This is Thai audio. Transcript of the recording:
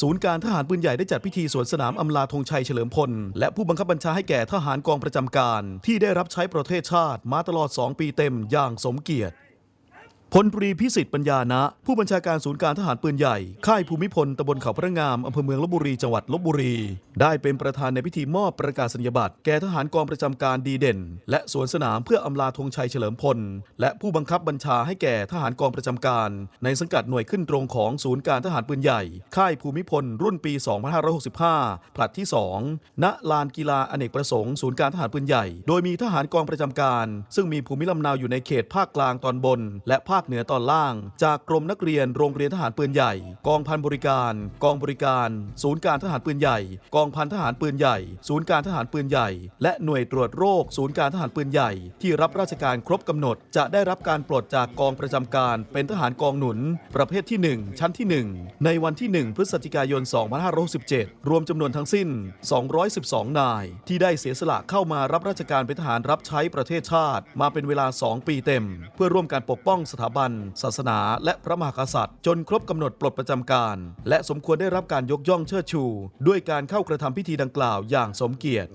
ศูนย์การทหารปืนใหญ่ได้จัดพิธีสวนสนามอำลาธงชัยเฉลิมพล และผู้บังคับบัญชาให้แก่ทหารกองประจำการ ที่ได้รับใช้ประเทศชาติมาตลอด 2 ปีเต็มอย่างสมเกียรติ พลตรีพิสิทธิ์ปัญญานะ ผู้บัญชาการศูนย์การทหารปืนใหญ่ ค่ายภูมิพลตำบลเขาพระงามอำเภอเมืองลบบุรีจังหวัดลบบุรี ได้เป็นประธานในพิธีมอบประกาศนียบัตรแก่ทหารกองประจำการดีเด่น และสวนสนามเพื่ออำลาธงชัยเฉลิมพล และผู้บังคับบัญชาให้แก่ทหารกองประจำการ ในสังกัดหน่วยขึ้นตรงของศูนย์การทหารปืนใหญ่ ค่ายภูมิพล รุ่นปี 2565ผลัดที่ 2 ณลานกีฬาอเนกประสงค์ศูนย์การทหารปืนใหญ่ โดยมีทหารกองประจำการ ซึ่งมีภูมิลำเนาอยู่ในเขตภาคกลางตอนบน และภาคาคเหนือตอนล่าง จากกรมนักเรียนโรงเรียนทหารปืนใหญ่ กองพันบริการ กองบริการ ศูนย์การทหารปืนใหญ่ กองพันทหารปืนใหญ่ ศูนย์การทหารปืนใหญ่ และหน่วยตรวจโรค ศูนย์การทหารปืนใหญ่ ที่รับราชการครบกำหนด จะได้รับการปลดจากกองประจำการ เป็นทหารกองหนุน ประเภทที่ 1 ชั้นที่ 1 ในวันที่ 1 พฤศจิกายน 2567 รวมจำนวนทั้งสิ้น 212 นาย ที่ได้เสียสละเข้ามารับราชการเป็นทหารรับใช้ประเทศชาติ มาเป็นเวลา 2 ปีเต็ม เพื่อร่วมการปกป้องสถาาบัน ศาสนา และพระมหากษัตริย์ จนครบกำหนดปลดประจำการ และสมควรได้รับการยกย่องเชิดชู ด้วยการเข้ากระทำพิธีดังกล่าวอย่างสมเกียรติ